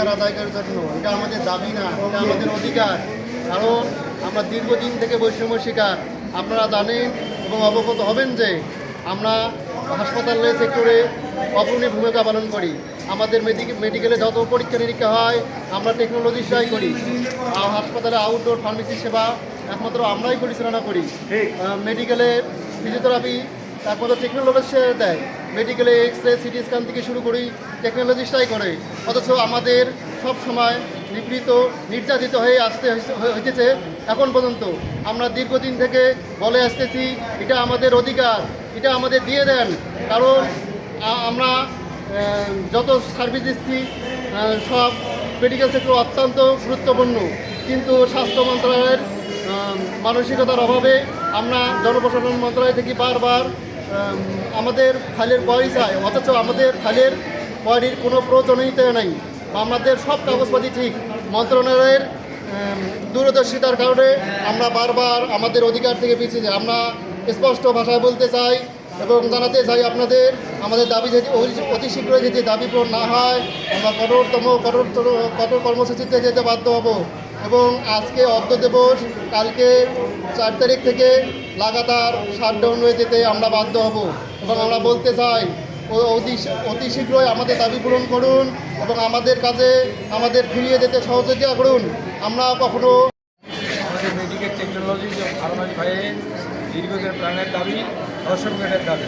অধিকার আদায় করার জন্য এটা আমাদের দাবি না এটা আমাদের অধিকার। কারণ আমরা দীর্ঘদিন থেকে বৈষম্য শিকার। আপনারা জানেন এবং অবগত হবেন যে আমরা হাসপাতালের সেক্টরে অগ্রণী ভূমিকা পালন করি। আমাদের মেডিকেল মেডিকেলে যত পরীক্ষা নিরীক্ষা হয় আমরা টেকনোলজিস্টরাই করি। হাসপাতালে আউটডোর ফার্মেসি সেবা একমাত্র আমরাই পরিচালনা করি। মেডিকেলে ফিজিওথেরাপি একমাত্র টেকনোলজি দেয়। মেডিকেলে এক্স রে সিটি স্ক্যান থেকে শুরু করি টেকনোলজিস্টাই করে। অথচ আমাদের সব সময় নিপীড়িত, নির্যাতিত হয়ে আসতে হয়ে- হইতেছে এখন পর্যন্ত। আমরা দীর্ঘদিন থেকে বলে আসতেছি, এটা আমাদের অধিকার, এটা আমাদের দিয়ে দেন। কারণ আমরা যত সার্ভিস দিচ্ছি সব মেডিকেল সেক্টর অত্যন্ত গুরুত্বপূর্ণ। কিন্তু স্বাস্থ্য মন্ত্রণালয়ের মানসিকতার অভাবে আমরা জনপ্রশাসন মন্ত্রণালয় থেকে বারবার আমাদের ফাইলের বয় চাই, অথচ আমাদের ফাইলের বয়টির কোনো প্রয়োজনীয়তা নেই। আমাদের সব কাগজপাতি ঠিক, মন্ত্রণালয়ের দূরদর্শিতার কারণে আমরা বারবার আমাদের অধিকার থেকে পিছিয়ে যাই। আমরা স্পষ্ট ভাষায় বলতে চাই এবং জানাতে চাই আপনাদের, আমাদের দাবি যদি অতি- শীঘ্রই যদি দাবি পূরণ না হয়, আমরা কঠোরতম, কঠোরতর, কঠোর কর্মসূচিতে যেতে বাধ্য হব। এবং আজকে অর্ধ দিবস, কালকে চার তারিখ থেকে লাগাতার শাটডাউন হয়ে যেতে আমরা বাধ্য হব এবং আমরা বলতে চাই অতি অতি শীঘ্রই আমাদের দাবি পূরণ করুন এবং আমাদের কাজে আমাদের ফিরিয়ে যেতে সহযোগিতা করুন। আমরা কখনো টেকনোলজি এবং ফার্মাসি ভাইয়ে প্রাণের দাবি দর্শন দাবি।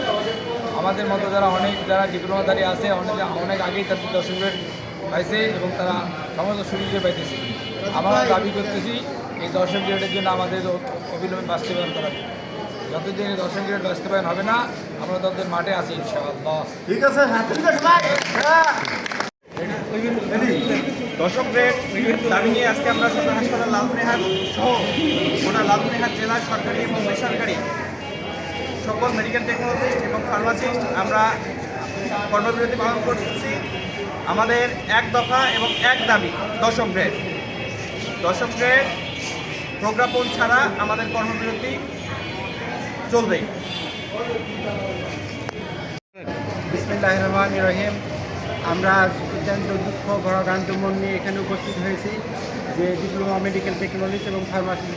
আমাদের মতো যারা অনেক যারা ডিপ্লোমাধারী আছে অনেক অনেক আগেই তাদের দর্শন পাইছে এবং তারা সমস্ত সুবিধা পাইতেছে। আমরা দাবি করতেছি এই দর্শন গ্রেডের জন্য আমাদের অবিলম্বে বাস্তবায়ন করা যতদিন এই দর্শন গ্রেড বাস্তবায়ন হবে না আমরা তাদের মাঠে আছি ইনশাআল্লাহ। দশম গ্রেড দাবি নিয়ে আজকে আমরা সদর হাসপাতাল লালমনিরহাট সহ গোটা লালমনিরহাট জেলার সরকারি এবং বেসরকারি সকল মেডিকেল টেকনোলজিস্ট এবং ফার্মাসিস্ট আমরা কর্মবিরতি পালন করতেছি আমাদের এক দফা এবং এক দাবি, দশম গ্রেড দশম গ্রেড প্রজ্ঞাপন ছাড়া আমাদের কর্মবিরতি চলবে রহমান রহিম। আমরা অত্যন্ত দুঃখ ভরাক্রান্ত মন নিয়ে এখানে উপস্থিত হয়েছি যে ডিপ্লোমা মেডিকেল টেকনোলজি এবং ফার্মাসিস্ট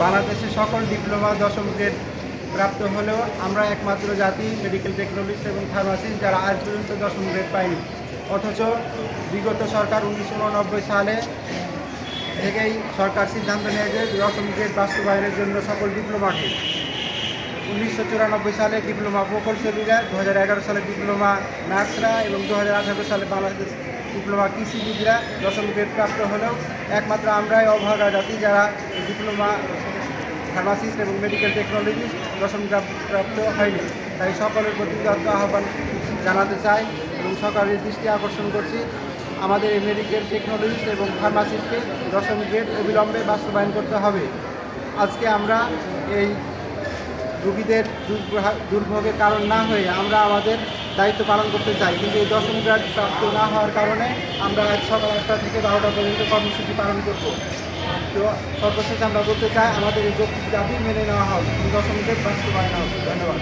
বৃন্দ বাংলাদেশের সকল ডিপ্লোমা দশম গ্রেড প্রাপ্ত হলেও আমরা একমাত্র জাতি মেডিকেল টেকনোলজিস্ট এবং ফার্মাসিস্ট যারা আজ পর্যন্ত দশম গ্রেড পায়নি। অথচ বিগত সরকার উনিশশো উননব্বই সালে থেকেই সরকার সিদ্ধান্ত নেয় যে দশম গ্রেড বাস্তবায়নের জন্য সকল ডিপ্লোমাকে। উনিশশো চুরানব্বই সালে ডিপ্লোমা প্রকৌশলীরা দু হাজার এগারো সালে ডিপ্লোমা নার্সরা এবং দু হাজার আঠারো সালে বাংলাদেশ ডিপ্লোমা কৃষিবিদরা দশম গ্রেড প্রাপ্ত হলেও একমাত্র আমরাই অভাগা জাতি যারা ডিপ্লোমা ফার্মাসিস্ট এবং মেডিকেল টেকনোলজিস্ট দশম প্রাপ্ত হয়নি। তাই সকলের প্রতি যত আহ্বান জানাতে চাই এবং সরকারের দৃষ্টি আকর্ষণ করছি। আমাদের এই মেডিকেল টেকনোলজিস্ট এবং ফার্মাসিস্টকে দশম গ্রেড অবিলম্বে বাস্তবায়ন করতে হবে। আজকে আমরা এই রুগীদের দুর্ভা- দুর্ভোগের কারণ না হয়ে আমরা আমাদের দায়িত্ব পালন করতে চাই। কিন্তু এই দশম গ্রাড প্রাপ্ত না হওয়ার কারণে আমরা সকাল আটটা থেকে বারোটা পর্যন্ত কর্মসূচি পালন করব। তো সর্বশেষ আমরা বলতে চাই, আমাদের এই জাতি মেনে নেওয়া হোক। দশমিকের বাস্তবায়ন হোক। ধন্যবাদ।